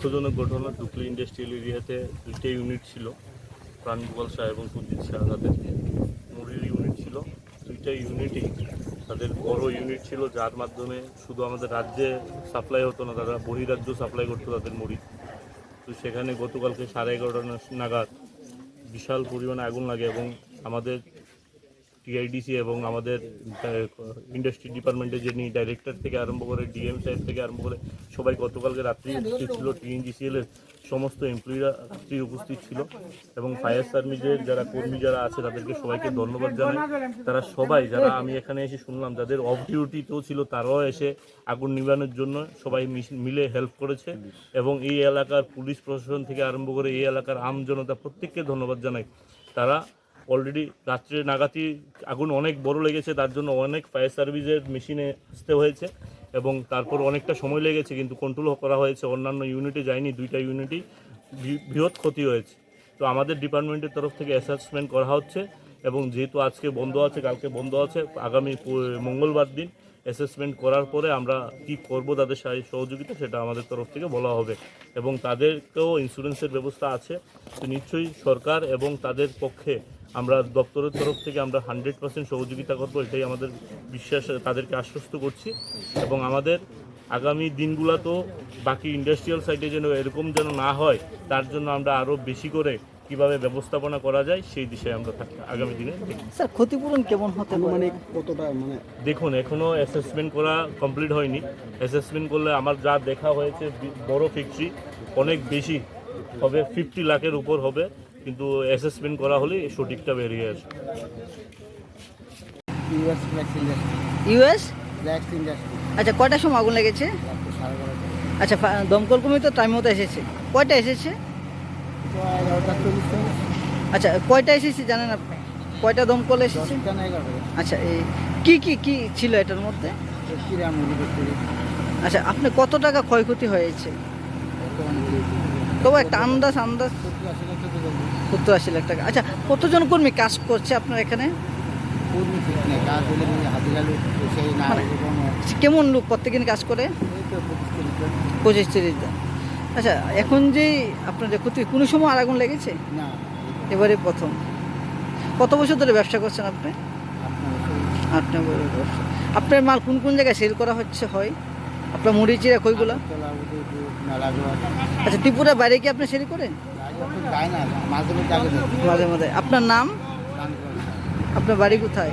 দুঃখজনক ঘটনা ডুকলি ইন্ডাস্ট্রিয়াল এরিয়াতে দুইটা ইউনিট ছিল, প্রাণ গোপাল শাহ এবং সঞ্জিত শাহ তাদের মুড়ির ইউনিট ছিল। দুইটা ইউনিটই তাদের বড় ইউনিট ছিল, যার মাধ্যমে শুধু আমাদের রাজ্যে সাপ্লাই হতো না, তারা বহিরাজ্য সাপ্লাই করতো তাদের মুড়ি। তো সেখানে গতকালকে সাড়ে এগারোটা নাগাদ বিশাল পরিমাণে আগুন লাগে এবং আমাদের টিআইডিসি এবং আমাদের ইন্ডাস্ট্রি ডিপার্টমেন্টের যিনি ডাইরেক্টর থেকে আরম্ভ করে ডিএম সাহেব থেকে আরম্ভ করে সবাই গতকালকে রাত্রি উপস্থিত ছিল টিএনজিসিএল এর সমস্ত এমপ্লয়িরা রাত্রি উপস্থিত ছিল এবং ফায়ার সার্ভিসের যারা কর্মী যারা আছে তাদেরকে সবাইকে ধন্যবাদ জানাই। তারা সবাই, যারা আমি এখানে এসে শুনলাম, যাদের অফ ডিউটিতেও ছিল, তারাও এসে আগুন নিবানোর জন্য সবাই মিলে হেল্প করেছে এবং এই এলাকার পুলিশ প্রশাসন থেকে আরম্ভ করে এই এলাকার আম জনতা প্রত্যেককে ধন্যবাদ জানাই। তারা অলরেডি রাত্রে নাগাতি আগুন অনেক বড় লেগেছে, তার জন্য অনেক ফায়ার সার্ভিসের মেশিনে আসতে হয়েছে এবং তারপর অনেকটা সময় লেগেছে কিন্তু কন্ট্রোল করা হয়েছে। অন্যান্য ইউনিটে যায়নি, দুইটা ইউনিটই বৃহৎ ক্ষতি হয়েছে। তো আমাদের ডিপার্টমেন্টের তরফ থেকে অ্যাসেসমেন্ট করা হচ্ছে এবং যেহেতু আজকে বন্ধ আছে, কালকে বন্ধ আছে, আগামী মঙ্গলবার দিন অ্যাসেসমেন্ট করার পরে আমরা কি করব, তাদের সহযোগিতা সেটা আমাদের তরফ থেকে বলা হবে। এবং তাদেরকেও ইন্স্যুরেন্সের ব্যবস্থা আছে। তো নিশ্চয়ই সরকার এবং তাদের পক্ষে আমরা দপ্তরের তরফ থেকে আমরা হান্ড্রেড পার্সেন্ট সহযোগিতা করব, এটাই আমাদের বিশ্বাস, তাদেরকে আশ্বস্ত করছি। এবং আমাদের আগামী দিনগুলোতেও বাকি ইন্ডাস্ট্রিয়াল সাইডে যেন এরকম যেন না হয়, তার জন্য আমরা আরও বেশি করে কীভাবে ব্যবস্থাপনা করা যায় সেই দিশায় আমরা থাকি আগামী দিনে স্যার ক্ষতিপূরণ কেমন হতে মানে কতটা মানে? দেখুন এখনও অ্যাসেসমেন্ট করা কমপ্লিট হয়নি। অ্যাসেসমেন্ট করলে আমার যা দেখা হয়েছে বড় ফ্যাক্টরি অনেক বেশি হবে ফিফটি লাখের উপর হবে কিন্তু অ্যাসেসমেন্ট করা হলে সঠিকটা বেরিয়ে আসবে। ইউএস ইউএস আচ্ছা কয়টার সময় আগুন লেগেছে? আচ্ছা দমকল কর্মী তো টাইম মতো এসেছে। কয়টা এসেছে তো এগারোটা চল্লিশ থেকে আচ্ছা কয়টা এসেছে জানেন আপনি? কয়টা দমকল এসেছে? আচ্ছা এই কি কি কি ছিল এটার মধ্যে? আচ্ছা আপনি কত টাকা ক্ষয়ক্ষতি হয়েছে? তবু একটা আন্দাজ আন্দাজ। সত্তর আশি লাখ টাকা। আচ্ছা কতজন কর্মী কাজ করছে আপনার এখানে? মানে মানে- কেমন লোক প্রত্যেকদিন কাজ করে? পঁচিশ তিরিশ জন। আচ্ছা এখন যে আপনার ক্ষতি কোনো সময় আর আগুন লেগেছে? না। এবারে প্রথম। কত বছর ধরে ব্যবসা করছেন আপনি? আপনার ব্যবসা। আপনার মাল কোন কোন জায়গায় সেল করা হচ্ছে হয়? আপনার মুড়ি চিরা কইগুলো আচ্ছা ত্রিপুরা বাইরে কি আপনি সেল করেন। মাঝে মাঝে আপনার নাম? আপনার বাড়ি কোথায়?